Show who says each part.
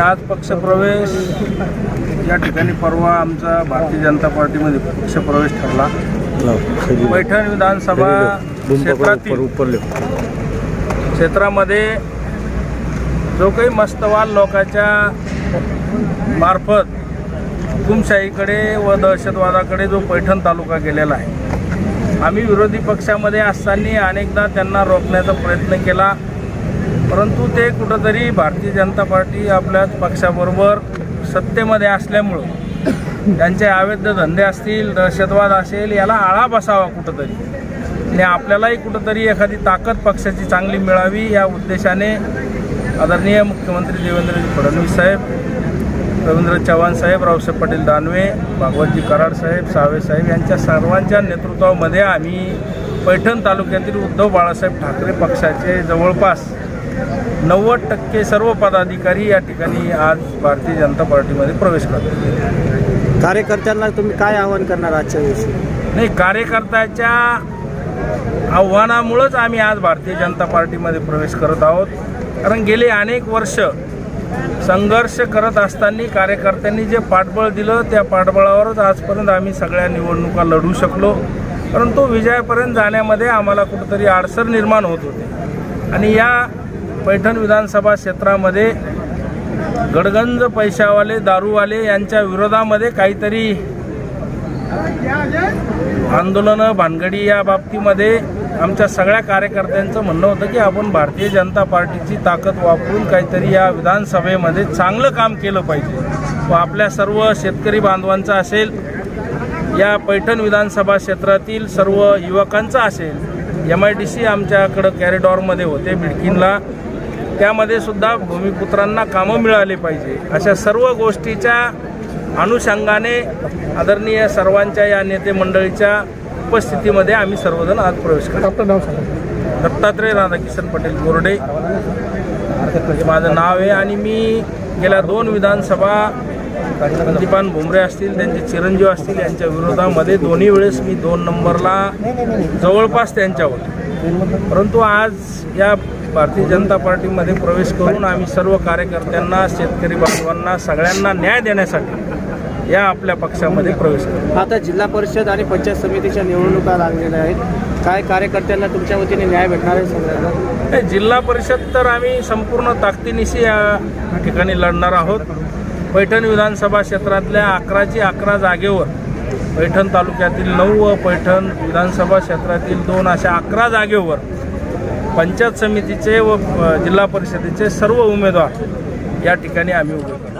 Speaker 1: आज पक्षप्रवेश या ठिकाणी परवा आमचा भारतीय जनता पार्टीमध्ये पक्षप्रवेश ठरला. पैठण विधानसभा क्षेत्रातील क्षेत्रामध्ये जो काही मस्तवाल लोकांच्या मार्फत हुकुमशाहीकडे व दहशतवादाकडे जो पैठण तालुका गेलेला आहे आम्ही विरोधी पक्षामध्ये असताना अनेकदा त्यांना रोखण्याचा प्रयत्न केला. परंतु ते कुठंतरी भारतीय जनता पार्टी आपल्याच पक्षाबरोबर सत्तेमध्ये असल्यामुळं त्यांचे अवैध धंदे असतील दहशतवाद असेल याला आळा बसावा कुठंतरी. आणि आपल्यालाही कुठंतरी एखादी ताकद पक्षाची चांगली मिळावी या उद्देशाने आदरणीय मुख्यमंत्री देवेंद्रजी फडणवीस साहेब रवींद्र चव्हाण साहेब रावसाहेब पाटील दानवे भागवतजी कराड साहेब सावे साहेब यांच्या सर्वांच्या नेतृत्वामध्ये आम्ही पैठण तालुक्यातील उद्धव बाळासाहेब ठाकरे पक्षाचे जवळपास नव्वद टक्के सर्व पदाधिकारी या ठिकाणी आज भारतीय जनता पार्टीमध्ये प्रवेश करतात.
Speaker 2: कार्यकर्त्यांना तुम्ही काय आवाहन करणार आजच्या दिवशी?
Speaker 1: नाही कार्यकर्त्याच्या आव्हानामुळंच आम्ही आज भारतीय जनता पार्टीमध्ये प्रवेश करत आहोत. कारण गेली अनेक वर्ष संघर्ष करत असताना कार्यकर्त्यांनी जे पाठबळ दिलं त्या पाठबळावरच आजपर्यंत आम्ही सगळ्या निवडणुका लढू शकलो. परंतु विजयापर्यंत जाण्यामध्ये आम्हाला कुठंतरी अडसर निर्माण होत होते. आणि या पैठण विधानसभा क्षेत्रामध्ये गडगंज पैशावाले दारूवाले यांच्या विरोधामध्ये काहीतरी आंदोलनं भानगडी या बाबतीमध्ये आमच्या सगळ्या कार्यकर्त्यांचं म्हणणं होतं की आपण भारतीय जनता पार्टीची ताकद वापरून काहीतरी या विधानसभेमध्ये चांगलं काम केलं पाहिजे. व आपल्या सर्व शेतकरी बांधवांचं असेल या पैठण विधानसभा क्षेत्रातील सर्व युवकांचं असेल एम आय डी सी आमच्याकडं कॅरिडॉरमध्ये होते बिडकिनला त्यामध्ये सुद्धा भूमिपुत्रांना कामं मिळाली पाहिजे. अशा सर्व गोष्टीच्या अनुषंगाने आदरणीय सर्वांच्या या नेते मंडळीच्या उपस्थितीमध्ये आम्ही सर्वजण आज प्रवेश करतो.
Speaker 2: आपलं नाव सांगा.
Speaker 1: दत्तात्रय राधाकिशन पटेल गोरडे. हे माझं नाव आहे आणि मी गेल्या दोन विधानसभा दीपान भुमरे असतील त्यांचे चिरंजीव असतील यांच्या विरोधामध्ये दोन्ही वेळेस मी दोन नंबरला जवळपास त्यांच्यावर. परंतु आज या भारतीय जनता पार्टीमध्ये प्रवेश करून आम्ही सर्व कार्यकर्त्यांना शेतकरी बांधवांना सगळ्यांना न्याय देण्यासाठी या आपल्या पक्षामध्ये प्रवेश करतो.
Speaker 2: आता जिल्हा परिषद आणि पंचायत समितीच्या निवडणुका लागलेल्या आहेत. काय कार्यकर्त्यांना तुमच्या वतीने न्याय भेटणार आहे सगळ्यांना
Speaker 1: जिल्हा परिषद तर आम्ही संपूर्ण ताकदीनिशी या ठिकाणी लढणार आहोत. पैठण विधानसभा क्षेत्रातल्या अकराची अकरा जागेवर पैठण तालुक्यातील नऊ व पैठण विधानसभा क्षेत्रातील दोन अशा अकरा जागेवर पंचायत समितीचे व जिल्हा परिषदेचे सर्व उमेदवार या ठिकाणी आम्ही उभे करतो.